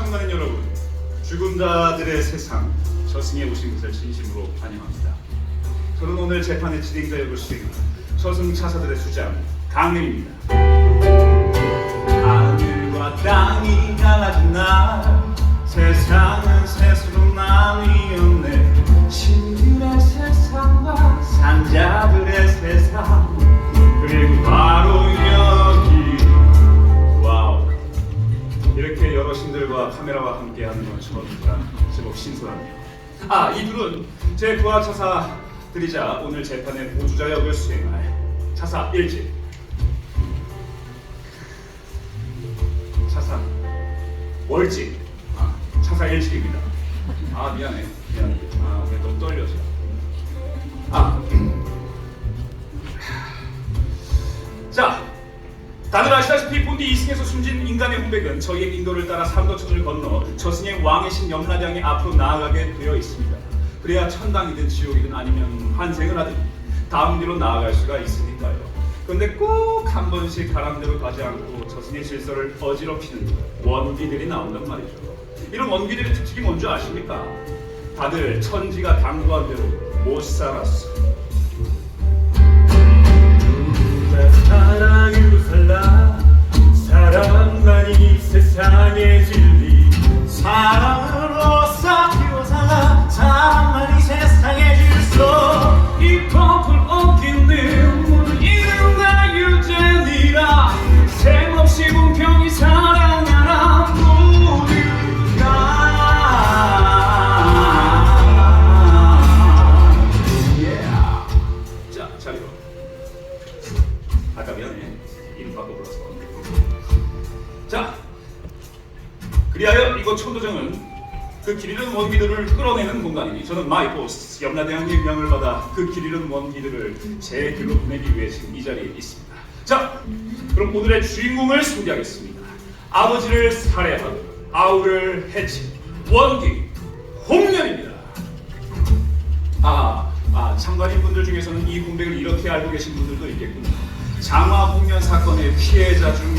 참가는 여러분, 죽은 자들의 세상 저승에 오신 것을 진심으로 환영합니다. 저는 오늘 재판의 진행자 역을 수행한 저승 차사들의 수장 강림입니다. 아 이들은 제 부하 차사들이자. 오늘 재판의 보주자 역을 수행할 차사 일지 차사 월지 아 차사 일지입니다. 아 미안해. 미안해. 아 왜 너무 떨려서. 아 다들 아시다시피 본디 이승에서 숨진 인간의 후백은 저희의 인도를 따라 삼도천을 건너 저승의 왕이신 염라대왕의 앞으로 나아가게 되어 있습니다. 그래야 천당이든 지옥이든 아니면 환생을 하든 다음 길로 나아갈 수가 있으니까요. 그런데 꼭 한 번씩 바람대로 가지 않고 저승의 질서를 어지럽히는 원기들이 나온단 말이죠. 이런 원기들의 특징이 뭔지 아십니까? 다들 천지가 당부한 대로 못 살았어. 살라. 사랑만이 세 그 길이른 원기들을 끌어내는 공간이니 저는 마이 보스 염라대왕의 명을 받아 그 길이른 원기들을 제 길로 보내기 위해 지금 이 자리에 있습니다. 자, 그럼 오늘의 주인공을 소개하겠습니다. 아버지를 살해하고 아우를 해친 원기 홍련입니다. 아, 아 참관인 분들 중에서는 이 공백을 이렇게 알고 계신 분들도 있겠군요. 장화 홍련 사건의 피해자 중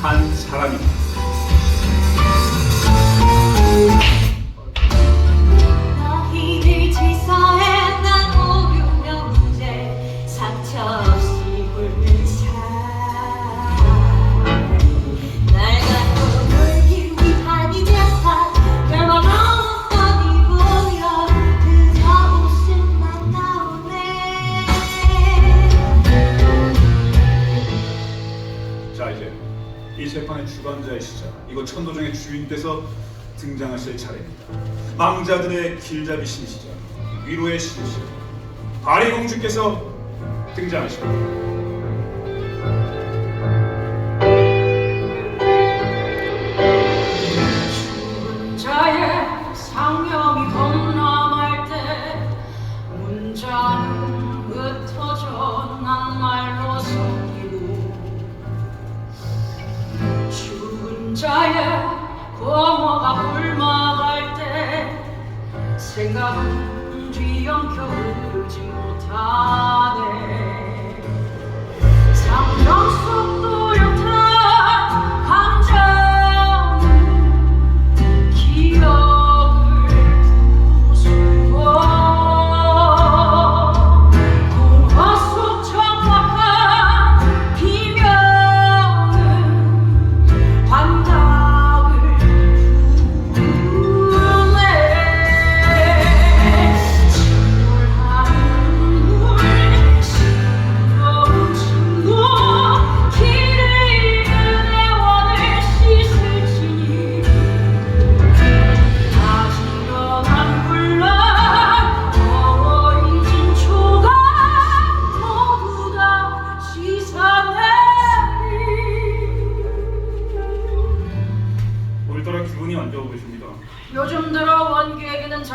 한 사람입니다. 이 재판의 주관자이시자 이곳 천도정의 주인께서 등장하실 차례입니다. 망자들의 길잡이 신시자 위로의 신시 바리 공주께서 등장하십니다. 자의 고모가 불막할 때 생각은 뒤엉켜 흐르지 못하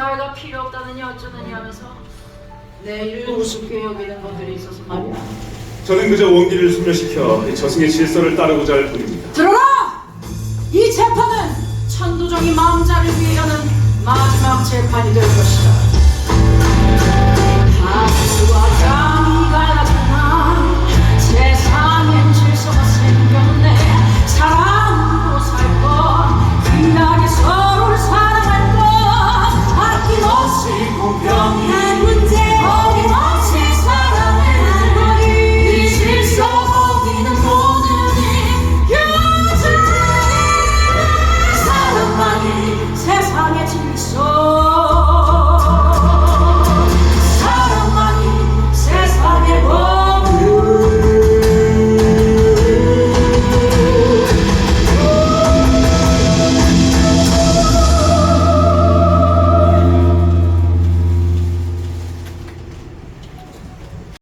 자유가 필요 없다느니 어쩌느니 하면서 내 일을 우습게 여기는 것들이 있어서 말이야. 저는 그저 원기를 소멸시켜 이 저승의 질서를 따르고자 할 뿐입니다. 들어라! 이 재판은 천도정이 망자를 위해 하는 마지막 재판이 될 것이다